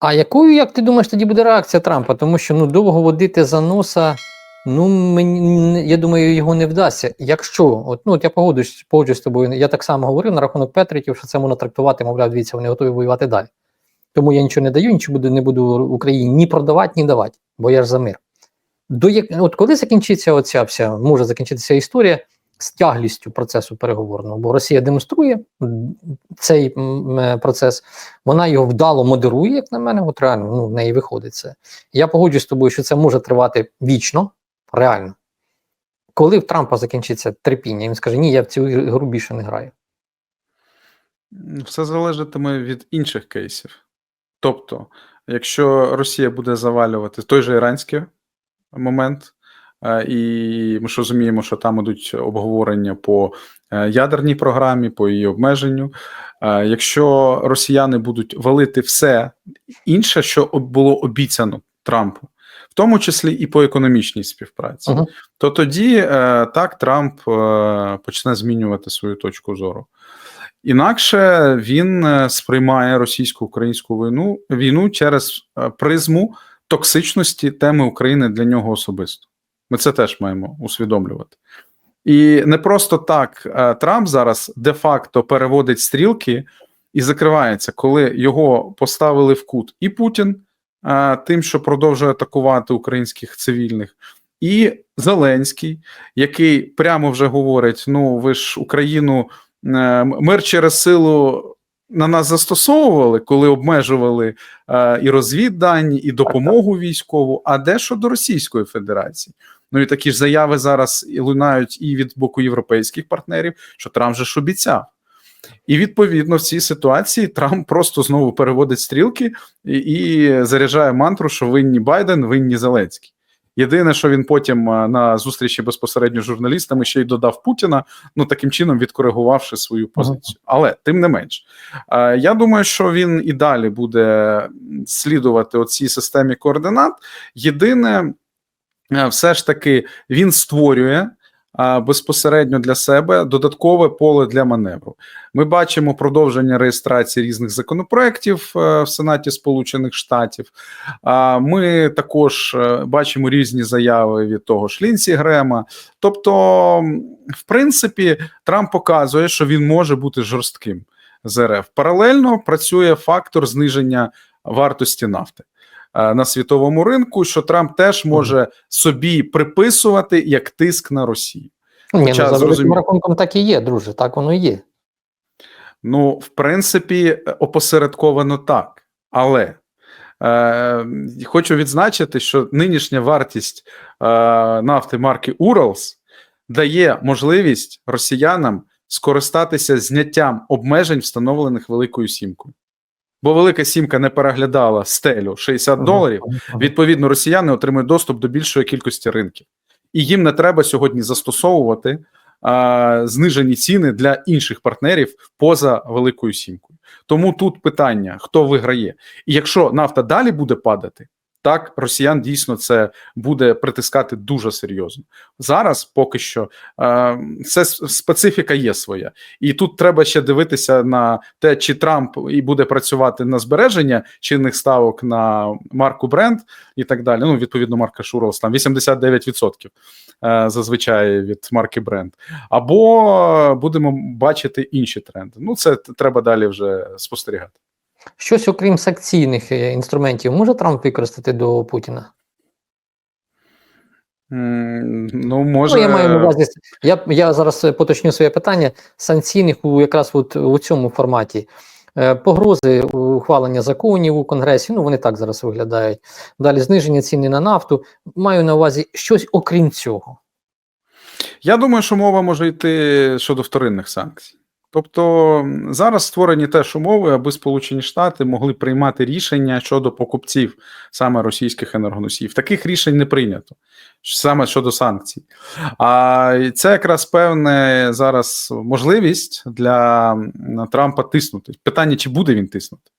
А якою, як ти думаєш, тоді буде реакція Трампа? Тому що ну довго водити за носа, ну мені я думаю, його не вдасться. Якщо от ну от я погоджуюсь, погоджуюсь з тобою, я так само говорив на рахунок Петриків, що це можна трактувати, мовляв, дивіться, вони готові воювати далі. Тому я нічого не даю, нічого не буду Україні ні продавати, ні давати, бо я ж за мир. До от коли закінчиться оця вся може закінчитися історія з тяглістю процесу переговорного, бо Росія демонструє цей е, процес, вона його вдало модерує, як на мене, от реально ну, в неї виходить це. Я погоджуюсь з тобою, що це може тривати вічно, реально. Коли в Трампа закінчиться терпіння, він скаже, ні, я в цю гру більше не граю. Все залежатиме від інших кейсів. Тобто, якщо Росія буде завалювати той же іранський момент, і ми ж розуміємо, що там ідуть обговорення по е, ядерній програмі, по її обмеженню. Е, Якщо росіяни будуть валити все інше, що було обіцяно Трампу, в тому числі і по економічній співпраці, Мгм. то тоді е, так Трамп е, почне змінювати свою точку зору. Інакше він е, сприймає російсько-українську війну війну через е, призму токсичності теми України для нього особисто. Ми це теж маємо усвідомлювати. І не просто так е, Трамп зараз де-факто переводить стрілки і закривається, коли його поставили в кут і Путін е, тим, що продовжує атакувати українських цивільних, і Зеленський, який прямо вже говорить: ну ви ж Україну е, мир через силу. На нас застосовували, коли обмежували е, і розвіддані, і допомогу військову. А де щодо Російської Федерації? Ну і такі ж заяви зараз лунають і від боку європейських партнерів, що Трамп же ж обіцяв. І відповідно в цій ситуації Трамп просто знову переводить стрілки і, і заряджає мантру, що винні Байден, винні Зеленський. Єдине, що він потім е, на зустрічі безпосередньо з журналістами ще й додав Путіна, ну таким чином відкоригувавши свою позицію. Але тим не менш, е, я думаю, що він і далі буде слідувати оцій системі координат. Єдине, все ж таки, він створює безпосередньо для себе додаткове поле для маневру. Ми бачимо продовження реєстрації різних законопроєктів е, в Сенаті Сполучених Штатів. Ми також е, бачимо різні заяви від того ж Лінсі Грема. Тобто, в принципі, Трамп показує, що він може бути жорстким з РФ. Паралельно працює фактор зниження вартості нафти. Е, На світовому ринку, що Трамп теж може собі приписувати як тиск на Росію. Ні, ну, за великим рахунком так і є, друже, так воно і є. Ну, в принципі, опосередковано так. Але е, хочу відзначити, що нинішня вартість е, нафти марки Уралс дає можливість росіянам скористатися зняттям обмежень, встановлених Великою Сімкою. Бо Велика Сімка не переглядала стелю 60 доларів. Відповідно, росіяни отримують доступ до більшої кількості ринків, і їм не треба сьогодні застосовувати а, знижені ціни для інших партнерів поза великою сімкою. Тому тут питання: хто виграє, і якщо нафта далі буде падати. Так, росіян дійсно це буде притискати дуже серйозно. Зараз поки що е, це специфіка є своя, і тут треба ще дивитися на те, чи Трамп і буде працювати на збереження чинних ставок на марку Бренд і так далі. Ну, відповідно, марка Шуралс там 89% е, зазвичай від марки Бренд. Або будемо бачити інші тренди. Ну, це треба далі вже спостерігати. Щось, окрім санкційних е, інструментів, може Трамп використати до Путіна? Ну, може, Ну, я маю на увазі, я, я зараз е, поточню своє питання. Санкційних у якраз от у цьому форматі. Е, Погрози ухвалення законів у Конгресі, ну вони так зараз виглядають. Далі зниження ціни на нафту. Маю на увазі щось окрім цього. Я думаю, що мова може йти щодо вторинних санкцій. Тобто зараз створені теж умови, аби Сполучені Штати могли приймати рішення щодо покупців саме російських енергоносіїв. Таких рішень не прийнято саме щодо санкцій. А це якраз певне зараз можливість для Трампа тиснути. Питання, чи буде він тиснути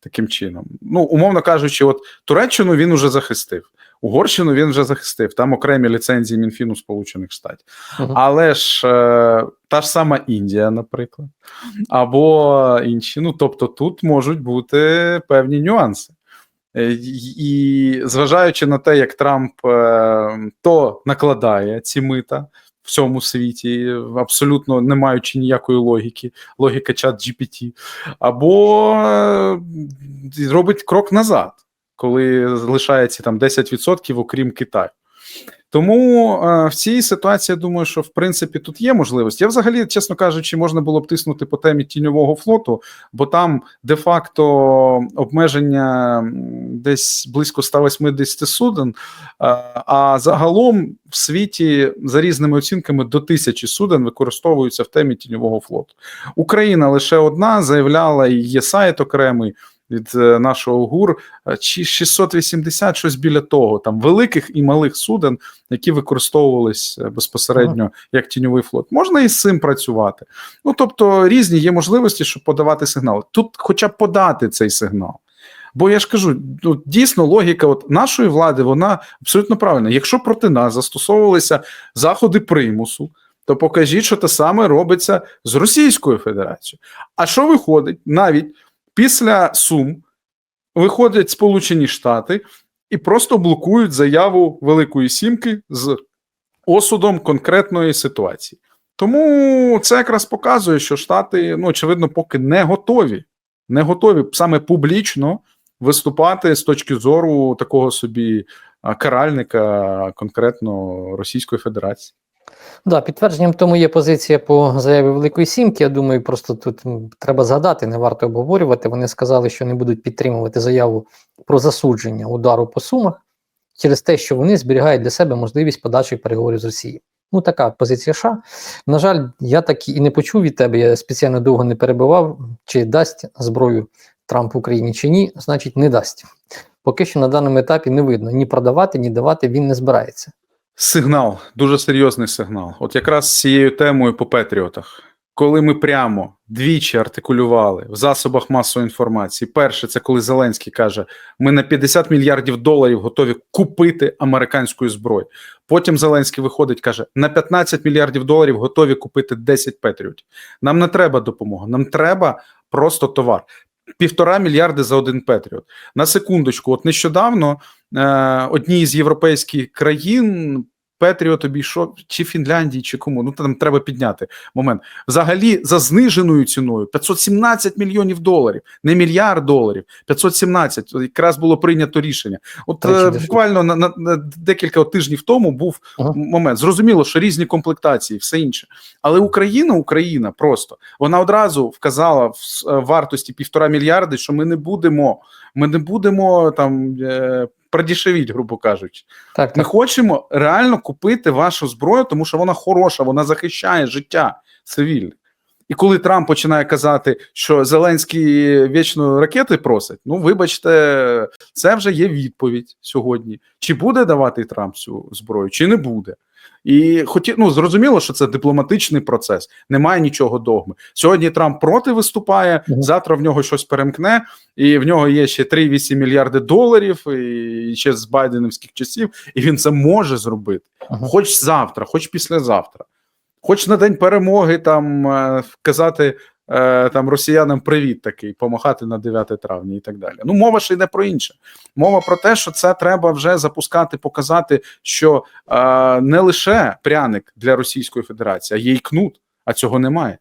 таким чином. Ну, умовно кажучи, от Туреччину він уже захистив. Угорщину він вже захистив. Там окремі ліцензії Мінфіну Сполучених Штатів. Мгм. Але ж е, та ж сама Індія, наприклад, або інші. Ну тобто, тут можуть бути певні нюанси. Е, І зважаючи на те, як Трамп е, то накладає ці мита в цьому світі, абсолютно не маючи ніякої логіки, логіка чат GPT, або е, робить крок назад, коли залишається там 10%, окрім Китаю. Тому е, в цій ситуації я думаю, що в принципі тут є можливість. Я взагалі, чесно кажучи, можна було б тиснути по темі тіньового флоту, бо там де-факто обмеження десь близько 180 суден. е, А загалом в світі за різними оцінками до тисячі суден використовуються в темі тіньового флоту. Україна лише одна заявляла, і є сайт окремий. Від е, нашого ГУР е, чи 680, щось біля того, там великих і малих суден, які використовувались е, безпосередньо як тіньовий флот. Можна і з цим працювати. Ну тобто різні є можливості, щоб подавати сигнал. Тут, хоча б подати цей сигнал. Бо я ж кажу, ну, дійсно логіка от нашої влади вона абсолютно правильна. Якщо проти нас застосовувалися заходи примусу, то покажіть, що те саме робиться з Російською Федерацією. А що виходить навіть після Сум виходять Сполучені Штати і просто блокують заяву Великої Сімки з осудом конкретної ситуації. Тому це якраз показує, що Штати, ну очевидно, поки не готові, не готові саме публічно виступати з точки зору такого собі каральника конкретно Російської Федерації. Да, підтвердженням тому є позиція по заяві Великої Сімки. Я думаю, просто тут треба згадати, не варто обговорювати. Вони сказали, що не будуть підтримувати заяву про засудження удару по сумах через те, що вони зберігають для себе можливість подальших переговорів з Росією. Ну, така позиція США. На жаль, я так і не почув від тебе. Я спеціально довго не перебивав, чи дасть зброю Трамп Україні чи ні, значить, не дасть. Поки що на даному етапі не видно ні продавати, ні давати він не збирається. Сигнал, дуже серйозний сигнал. От якраз з цією темою по Петріотах. Коли ми прямо двічі артикулювали в засобах масової інформації, перше, це коли Зеленський каже: ми на 50 мільярдів доларів готові купити американської зброї. Потім Зеленський виходить, каже: на 15 мільярдів доларів готові купити 10 Петріотів. Нам не треба допомога, нам треба просто товар. Півтора мільярди за один Петріот. На секундочку, от нещодавно одній з європейських країн Петріот обійшов чи Фінляндії, чи кому. Ну там треба підняти момент. Взагалі за зниженою ціною 517 мільйонів доларів, не мільярд доларів, 517. От Якраз було прийнято рішення. От Тричі е, буквально на, на, на декілька от тижнів тому був Ага. момент. Зрозуміло, що різні комплектації, все інше. Але Україна, Україна просто вона одразу вказала в е, вартості півтора мільярди, що ми не будемо, ми не будемо там. Е, Продішевіть, грубо кажучи, Так, ми так. хочемо реально купити вашу зброю, тому що вона хороша, вона захищає життя цивільних. І коли Трамп починає казати, що Зеленський вічно ракети просить, ну вибачте, це вже є відповідь сьогодні. Чи буде давати Трамп цю зброю, чи не буде. І хоті, ну зрозуміло, що це дипломатичний процес, немає нічого догми. Сьогодні Трамп проти виступає, Мгм. завтра в нього щось перемкне, і в нього є ще 3-8 мільярди доларів, і ще з байденівських часів, і він це може зробити. Ага. Хоч завтра, хоч післязавтра, хоч на день перемоги там казати е, там росіянам привіт такий, помахати на 9 травня і так далі. Ну, мова ж йде про інше. Мова про те, що це треба вже запускати, показати, що е, не лише пряник для Російської Федерації, а є й кнут, а цього немає.